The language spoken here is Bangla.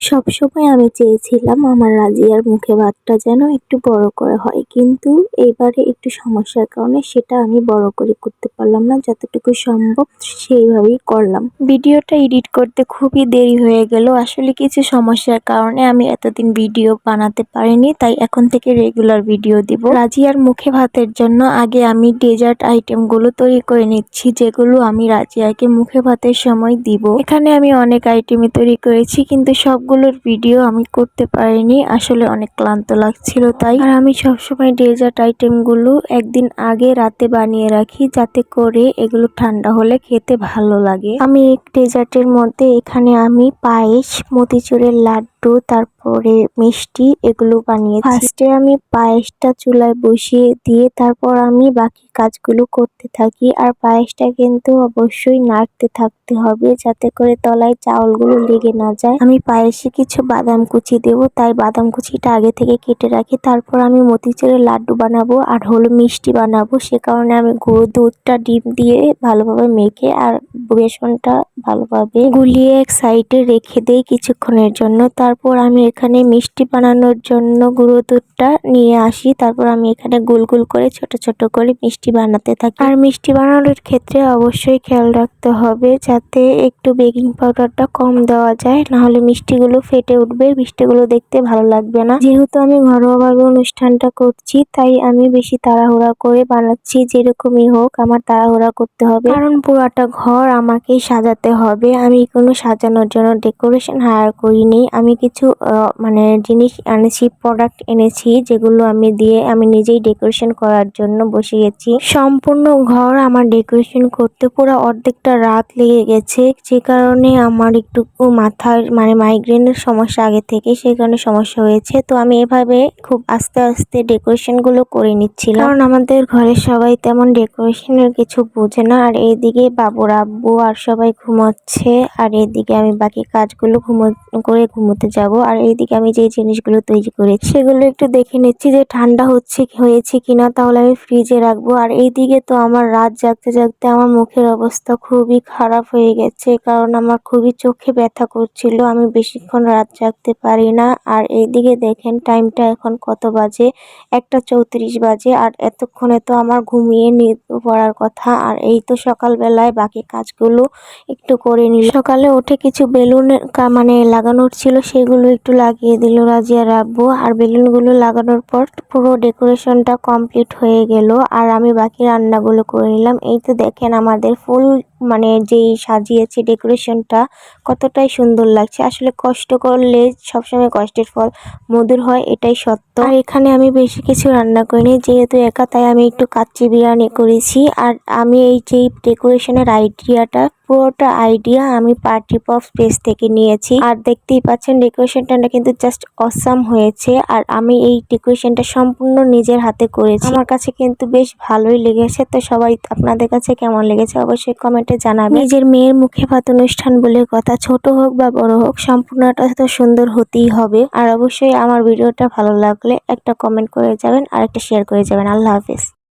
সবসময় আমি চেয়েছিলাম আমার রাজিয়ার মুখে ভাতটা যেন একটু বড় করে হয়। কিন্তু এবারে একটু সমস্যার কারণে সেটা আমি বড় করে করতে পারলাম না, যতটুকু সম্ভব সেইভাবেই করলাম। ভিডিওটা এডিট করতে খুবই দেরি হয়ে গেল। আসলে কিছু সমস্যার কারণে আমি এতদিন ভিডিও বানাতে পারিনি, তাই এখন থেকে রেগুলার ভিডিও দিব। রাজিয়ার মুখে ভাতের জন্য আগে আমি ডেজার্ট আইটেমগুলো তৈরি করে নিচ্ছি, যেগুলো আমি রাজিয়াকে মুখে ভাতের সময় দিব। এখানে আমি অনেক আইটেমই তৈরি করেছি, কিন্তু সবগুলোর ভিডিও আমি করতে পারিনি। আসলে অনেক ক্লান্ত লাগছিল তাই। আর আমি সবসময় ডেজার্ট আইটেমগুলো একদিন আগে রাতে বানিয়ে রাখি যাতে করে এগুলো ঠান্ডা হলে খেতে ভালো লাগে। আমি ডেজার্টের মধ্যে এখানে আমি পায়েস, মতিচুরের লাড্ডু তারপরে মিষ্টি এগুলো বানিয়েছি। ফার্স্টে আমি পায়েসটা চুলায় বসিয়ে দিয়ে তারপর আমি বাকি কাজগুলো করতে থাকি। আর পায়েসটা কিন্তু অবশ্যই নাড়তে থাকতে হবে যাতে করে তলায় চাউলগুলো লেগে না যায়। আমি পায়েসে কিছু বাদাম কুচি দেব, তাই বাদাম কুচিটা আগে থেকে কেটে রাখি। তারপর আমি মতিচুরের লাড্ডু বানাবো আর হলো মিষ্টি বানাবো। সে কারণে আমি গুঁড়ো দুধটা ডিম দিয়ে ভালোভাবে মেখে আর বেসনটা ভালোভাবে গুলিয়ে এক সাইডে রেখে দেই কিছুক্ষণের জন্য। তারপর আমি এখানে মিষ্টি বানানোর জন্য গুঁড়ো দুধটা নিয়ে আসি। তারপর আমি এখানে গোল গোল করে ছোট ছোট করে মিষ্টি বানাতে থাকি। আর মিষ্টি বানানোর ক্ষেত্রে অবশ্যই খেয়াল রাখতে হবে যাতে একটু বেকিং পাউডারটা কম দেওয়া যায়, নাহলে মিষ্টিগুলো ফেটে উঠবে, মিষ্টিগুলো দেখতে ভালো লাগবে না। যেহেতু আমি ঘরোয়াভাবে অনুষ্ঠানটা করছি, তাই আমি বেশি তাড়াহুড়া করে বানাচ্ছি যেরকমই হোক, আমার তাড়াহুড়া করতে হবে। কারণ পুরাটা ঘর আমাকেই সাজাতে হবে। আমি কোনো সাজানোর জন্য ডেকোরেশন হায়ার করিনি। আমি কিছু মানে জিনিস এনেছি প্রোডাক্ট এনেছি, যেগুলো আমি দিয়ে আমি নিজেই ডেকোরেশন করার জন্য বসে গেছি সম্পূর্ণ ঘর আমার ডেকোরেশন করতে পুরো অর্ধেকটা রাত লেগে গেছে। যে কারণে আমার একটু মাথার মানে মাইগ্রেনের সমস্যা আগে থেকে, সেই কারণে সমস্যা হয়েছে। তো আমি এভাবে খুব আস্তে আস্তে ডেকোরেশনগুলো করে নিচ্ছিলাম। কারণ আমাদের ঘরে সবাই তেমন ডেকোরেশনের কিছু বোঝে না। আর এইদিকে বাবুর আব্বু আর সবাই ঘুমাচ্ছে। আর এইদিকে আমি বাকি কাজগুলো ঘুমো, করে ঘুমোতে যাব আর এইদিকে আমি যে জিনিসগুলো তৈরি করেছি, সেগুলো একটু দেখে নিচ্ছি যে ঠান্ডা হচ্ছে হয়েছে কিনা, তাহলে আমি ফ্রিজে রাখব। আর এইদিকে তো আমার রাত জাগতে জাগতে আমার মুখের অবস্থা খুবই খারাপ হয়ে গেছে, কারণ আমার খুবই চোখে ব্যথা করছিল, আমি বেশিক্ষণ রাত জাগতে পারি না। আর এইদিকে দেখেন টাইমটা এখন কত বাজে, একটা চৌত্রিশ বাজে, আর এতক্ষণে তো আমার ঘুমিয়ে পড়ার কথা। আর এই তো সকালবেলায় বাকি কাজগুলো একটু করে নিল সকালে উঠে কিছু বেলুন মানে লাগানোর ছিল সেগুলো একটু লাগিয়ে দিল রাজিয়া রাখব আর বেলুনগুলো লাগানোর পর পুরো ডেকোরেশনটা কমপ্লিট হয়ে গেল। আর আমি বাকি রান্নাগুলো করে নিলাম। এই তো দেখেন আমাদের ফুল মানে যেই সাজিয়েছে ডেকোরেশনটা, কতটাই সুন্দর লাগছে। আসলে কষ্ট করলে সবসময় কষ্টের ফল মধুর হয়, এটাই সত্য। আর এখানে আমি বেশি কিছু রান্না করিনি, যেহেতু একা, তাই আমি একটু কাচ্চি বিরিয়ানি করেছি। আর আমি এই যেই ডেকোরেশনের আইডিয়াটা পুরোটা আইডিয়া আমি পার্টি পপ স্পেস থেকে নিয়েছি। আর দেখতেই পাচ্ছেন ডেকোরেশনটা কিন্তু জাস্ট অসাম হয়েছে। আর আমি এই ডেকোরেশনটা সম্পূর্ণ নিজের হাতে করেছি। আমার কাছে কিন্তু বেশ ভালোই লেগেছে। তো সবাই আপনাদের কাছে কেমন লেগেছে অবশ্যই কমেন্টে জানাবেন। নিজের মেয়ের মুখে ভাত অনুষ্ঠান বলে কথা ছোট হোক বা বড় হোক, সম্পূর্ণটা তো সুন্দর হতেই হবে। আর অবশ্যই আমার ভিডিওটা ভালো লাগলে একটা কমেন্ট করে যাবেন আর একটা শেয়ার করে যাবেন। আল্লাহ হাফিজ।